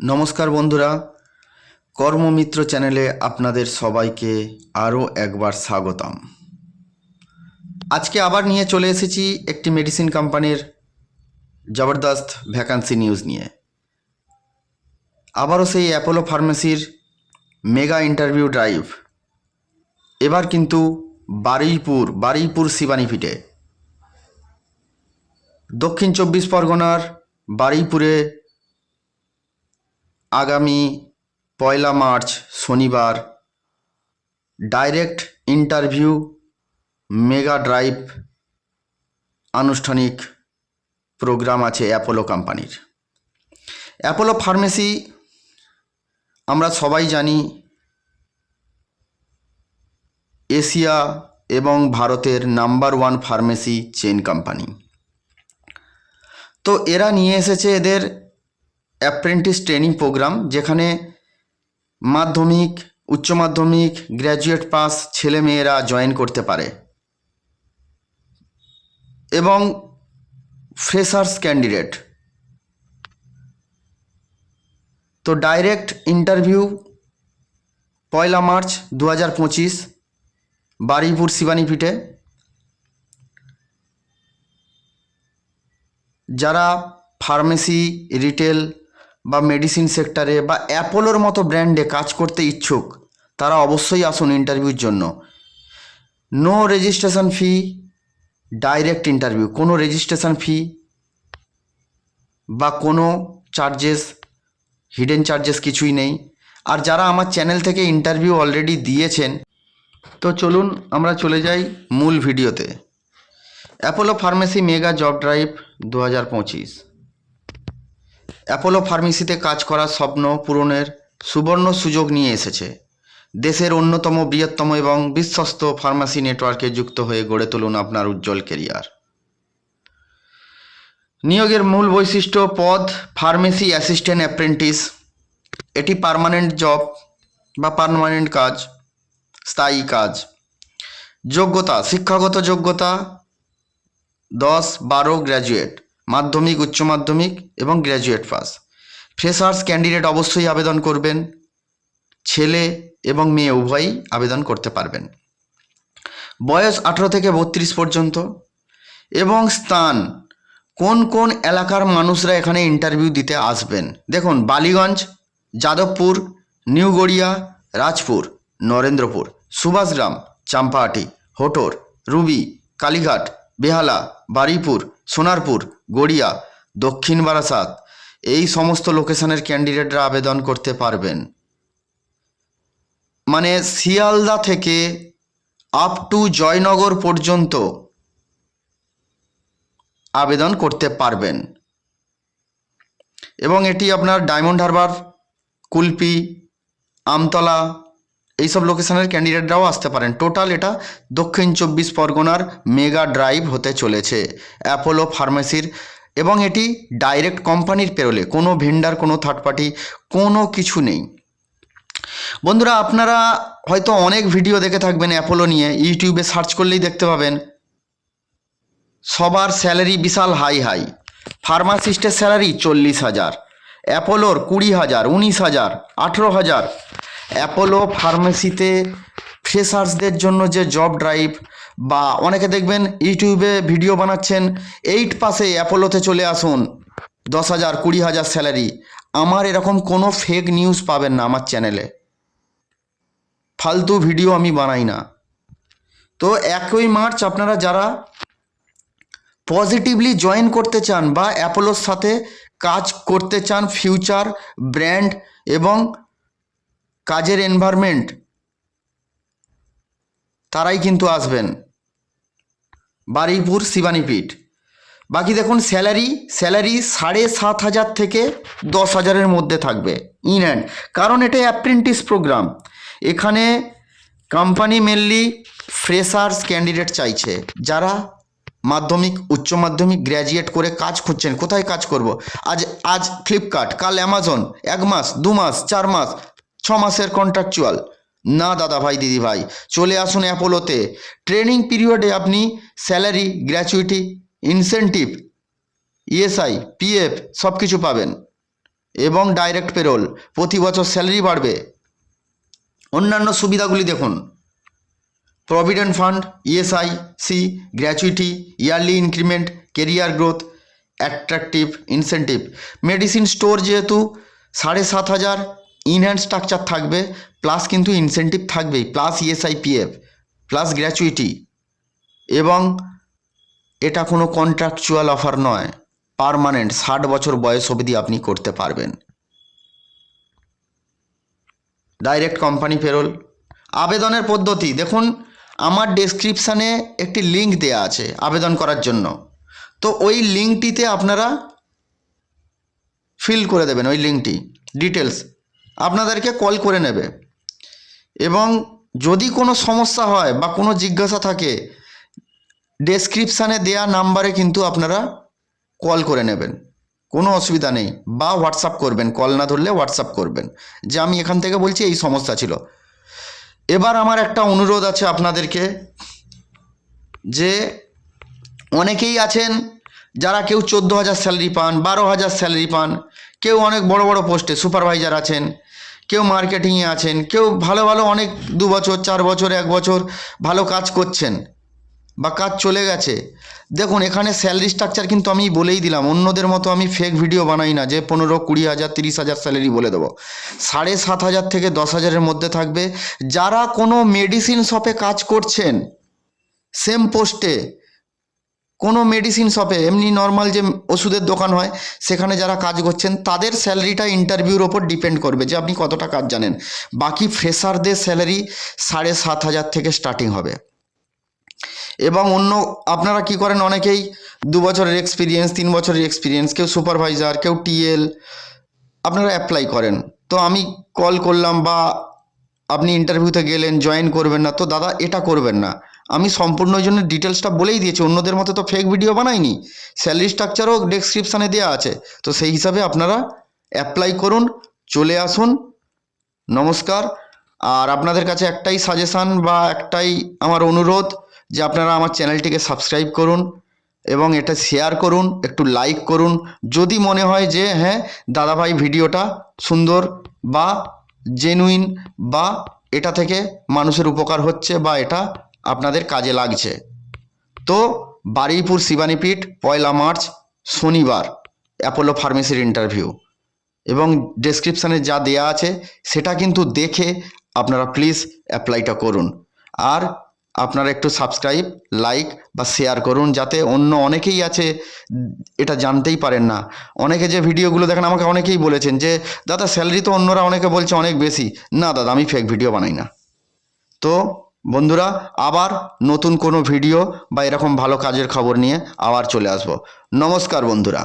নমস্কার বন্ধুরা, কর্মমিত্র চ্যানেলে আপনাদের সবাইকে আরও একবার স্বাগতম। আজকে আবার নিয়ে চলে এসেছি একটি মেডিসিন কোম্পানির জবরদস্ত ভ্যাকান্সি নিউজ নিয়ে। আবারও সেই অ্যাপোলো ফার্মেসির মেগা ইন্টারভিউ ড্রাইভ এবার কিন্তু বারুইপুর বারুইপুর শিবানীপিঠে দক্ষিণ চব্বিশ পরগনার বারুইপুরে আগামী পয়লা মার্চ শনিবার ডাইরেক্ট ইন্টারভিউ, মেগা ড্রাইভ আনুষ্ঠানিক প্রোগ্রাম আছে অ্যাপোলো কোম্পানির। অ্যাপোলো ফার্মেসি আমরা সবাই জানি এশিয়া এবং ভারতের number one pharmacy chain company. তো এরা নিয়ে এসেছে এদের অ্যাপ্রেন্টিস ট্রেনিং প্রোগ্রাম, যেখানে মাধ্যমিক, উচ্চ মাধ্যমিক, গ্র্যাজুয়েট পাস ছেলেমেয়েরা জয়েন করতে পারে। এবং ফ্রেশার্স ক্যান্ডিডেট। তো ডাইরেক্ট ইন্টারভিউ পয়লা মার্চ দু হাজার পঁচিশ, বারুইপুর শিবানীপীঠে যারা ফার্মেসি, রিটেল বা মেডিসিন সেক্টরে বা অ্যাপোলোর মতো ব্র্যান্ডে কাজ করতে ইচ্ছুক, তারা অবশ্যই আসুন ইন্টারভিউর জন্য। No registration fee direct interview কোনো রেজিস্ট্রেশন ফি বা কোনো চার্জেস হিডেন চার্জেস কিছুই নেই। আর যারা আমার চ্যানেল থেকে ইন্টারভিউ অলরেডি দিয়েছেন, তো চলুন আমরা চলে যাই মূল ভিডিওতে Apollo pharmacy mega job drive দু হাজার পঁচিশ। অ্যাপোলো ফার্মেসিতে কাজ করার স্বপ্ন পূরণের সুবর্ণ সুযোগ নিয়ে এসেছে। দেশের অন্যতম বৃহত্তম এবং বিশ্বস্ত ফার্মাসি নেটওয়ার্কে যুক্ত হয়ে গড়ে তুলুন আপনার উজ্জ্বল কেরিয়ার নিয়োগের মূল বৈশিষ্ট্য পদ ফার্মেসি অ্যাসিস্ট্যান্ট অ্যাপ্রেন্টিস এটি পার্মানেন্ট জব বা পার্মানেন্ট কাজ, স্থায়ী কাজ। যোগ্যতা, শিক্ষাগত যোগ্যতা, দশ বারো গ্র্যাজুয়েট মাধ্যমিক, উচ্চ মাধ্যমিক এবং গ্র্যাজুয়েট পাস ফ্রেশার্স ক্যান্ডিডেট অবশ্যই আবেদন করবেন। ছেলে এবং মেয়ে উভয়ই আবেদন করতে পারবেন। বয়স আঠেরো থেকে বত্রিশ পর্যন্ত এবং স্থান, কোন কোন এলাকার মানুষরা এখানে ইন্টারভিউ দিতে আসবেন? দেখুন, বালিগঞ্জ, যাদবপুর নিউ গড়িয়া রাজপুর, নরেন্দ্রপুর, সুভাষগ্রাম, চাম্পাহাটি, হোটর, রুবি, কালীঘাট বেহালা বারুইপুর সোনারপুর, গড়িয়া, দক্ষিণ বারাসাত। এই সমস্ত লোকেশনের ক্যান্ডিডেটরা আবেদন করতে পারবেন। মানে শিয়ালদা থেকে আপ টু জয়নগর পর্যন্ত আবেদন করতে পারবেন। এবং এটি আপনার ডায়মন্ড হারবার, কুলপি, আমতলা এইসব লোকেশনের ক্যান্ডিডেটরাও আসতে পারেন। টোটাল এটা দক্ষিণ চব্বিশ পরগনার মেগা ড্রাইভ হতে চলেছে অ্যাপোলো ফার্মেসির এবং এটি ডাইরেক্ট কোম্পানির পেরোলে, কোনো ভেন্ডার কোনো থার্ড পার্টি কোনো কিছু নেই। বন্ধুরা, আপনারা হয়তো অনেক ভিডিও দেখে থাকবেন অ্যাপোলো নিয়ে ইউটিউবে সার্চ করলেই দেখতে পাবেন। সবার স্যালারি বিশাল হাই হাই ফার্মাসিস্টের স্যালারি চল্লিশ হাজার অ্যাপোলোর কুড়ি হাজার, উনিশ হাজার, আঠেরো হাজার। অ্যাপোলো ফার্মেসিতে ফ্রেশার্সদের জন্য যে জব ড্রাইভ বা অনেকে দেখবেন ইউটিউবে ভিডিও বানাচ্ছেন এইট পাসে অ্যাপোলোতে চলে আসুন। দশ হাজার, কুড়ি হাজার স্যালারি আমার এরকম কোনো ফেক নিউজ পাবেন না আমার চ্যানেলে ফালতু ভিডিও আমি বানাই না। তো একই মার্চ আপনারা যারা পজিটিভলি জয়েন করতে চান বা অ্যাপোলোর সাথে কাজ করতে চান ফিউচার ব্র্যান্ড এবং কাজের এনভায়রনমেন্ট তারাই কিন্তু আসবেন। বারুইপুর শিবানীপীঠ বাকি দেখুন স্যালারি স্যালারি সাড়ে সাত হাজার থেকে দশ হাজারের মধ্যে থাকবে ইন হ্যান্ড কারণ এটা অ্যাপ্রেন্টিস প্রোগ্রাম এখানে কোম্পানি মেনলি ফ্রেশার্স ক্যান্ডিডেট চাইছে। যারা মাধ্যমিক, উচ্চ মাধ্যমিক গ্র্যাজুয়েট করে কাজ খুঁজছেন, কোথায় কাজ করব? আজ আজ ফ্লিপকার্ট কাল অ্যামাজন এক মাস, দু মাস, চার মাস ছ মাসের কন্ট্রাকচুয়াল না দাদা ভাই দিদি ভাই চলে আসুন অ্যাপোলোতে। ট্রেনিং পিরিয়ডে আপনি salary gratuity incentive ESI PF সব কিছু পাবেন। এবং ডাইরেক্ট পেরোল প্রতি বছর স্যালারি বাড়বে। অন্যান্য সুবিধাগুলি দেখুন। Provident fund ESI C gratuity yearly increment career growth attractive incentive medicine store যেহেতু সাড়ে সাত হাজার ইনহ্যান্ড স্ট্রাকচার থাকবে প্লাস কিন্তু ইনসেন্টিভ থাকবেই plus ESI PF plus gratuity এবং এটা কোনো কন্ট্রাকচুয়াল অফার নয় পারমানেন্ট ষাট বছর বয়স অবধি আপনি করতে পারবেন। ডাইরেক্ট কোম্পানি পেরোল আবেদনের পদ্ধতি, দেখুন, আমার ডেসক্রিপশানে একটি লিঙ্ক দেয়া আছে আবেদন করার জন্য। তো ওই লিঙ্কটিতে আপনারা ফিল করে দেবেন, ওই লিঙ্কটি ডিটেলস আপনাদেরকে কল করে নেবে। এবং যদি কোনো সমস্যা হয় বা কোনো জিজ্ঞাসা থাকে ডেসক্রিপশানে দেয়া নাম্বারে কিন্তু আপনারা কল করে নেবেন। কোনো অসুবিধা নেই। বা হোয়াটসঅ্যাপ করবেন। কল না ধরলে হোয়াটসঅ্যাপ করবেন। যে আমি এখান থেকে বলছি, এই সমস্যা ছিল। এবার আমার একটা অনুরোধ আছে আপনাদেরকে, যে অনেকেই আছেন যারা কেউ চোদ্দ হাজার স্যালারি পান, বারো হাজার স্যালারি পান, কেউ অনেক বড় বড় পোস্টে সুপারভাইজার আছেন কেউ মার্কেটিংয়ে আছেন, কেউ ভালো ভালো অনেক দু বছর, চার বছর, এক বছর ভালো কাজ করছেন বা কাজ চলে গেছে। দেখুন, এখানে স্যালারি স্ট্রাকচার কিন্তু আমি বলেই দিলাম, অন্যদের মতো আমি ফেক ভিডিও বানাই না যে পনেরো, কুড়ি হাজার, তিরিশ হাজার স্যালারি বলে দেবো। সাড়ে সাত হাজার থেকে দশ হাজারের মধ্যে থাকবে। যারা কোনো মেডিসিন শপে কাজ করছেন সেম পোস্টে কোনো মেডিসিন শপে এমনি নর্মাল যে ওষুধের দোকান হয়, সেখানে যারা কাজ করছেন, তাদের স্যালারিটা ইন্টারভিউর ওপর ডিপেন্ড করবে যে আপনি কতটা কাজ জানেন। বাকি ফ্রেশারদের স্যালারি সাড়ে সাত হাজার থেকে স্টার্টিং হবে। এবং অন্য, আপনারা কি করেন, অনেকেই দু বছরের এক্সপিরিয়েন্স তিন বছরের এক্সপিরিয়েন্স কেউ সুপারভাইজার কেউ টিএল আপনারা অ্যাপ্লাই করেন। তো আমি কল করলাম বা আপনি ইন্টারভিউতে গেলেন জয়েন করবেন না, তো দাদা এটা করবেন না। আমি সম্পূর্ণ জন্য ডিটেলসটা বলেই দিয়েছি, অন্যদের মতো তো ফেক ভিডিও বানাইনি। স্যালারি স্ট্রাকচারও ডেসক্রিপশানে দেওয়া আছে। তো সেই হিসাবে আপনারা অ্যাপ্লাই করুন, চলে আসুন। নমস্কার। আর আপনাদের কাছে একটাই সাজেশান বা একটাই আমার অনুরোধ যে আপনারা আমার চ্যানেলটিকে সাবস্ক্রাইব করুন এবং এটা শেয়ার করুন, একটু লাইক করুন। যদি মনে হয় যে হ্যাঁ দাদাভাই ভিডিওটা সুন্দর বা জেনুইন বা এটা থেকে মানুষের উপকার হচ্ছে বা এটা আপনাদের কাজে লাগছে। তো বারুইপুর শিবানীপীঠ, পয়লা মার্চ, শনিবার, অ্যাপোলো ফার্মেসির ইন্টারভিউ এবং ডেসক্রিপশানে যা দেয়া আছে, সেটা কিন্তু দেখে আপনারা প্লিজ অ্যাপ্লাইটা করুন। আর আপনারা একটু সাবস্ক্রাইব লাইক বা শেয়ার করুন, যাতে অন্য অনেকেই আছে, এটা জানতেই পারেন না। অনেকে যে ভিডিওগুলো দেখেন, আমাকে অনেকেই বলেছেন যে, দাদা স্যালারি তো অন্যরা অনেকে বলছে অনেক বেশি। না, দাদা, আমি ফেক ভিডিও বানাই না। তো বন্ধুরা, আবার নতুন কোনো ভিডিও বা এরকম ভালো কাজের খবর নিয়ে আবার চলে আসব। নমস্কার বন্ধুরা।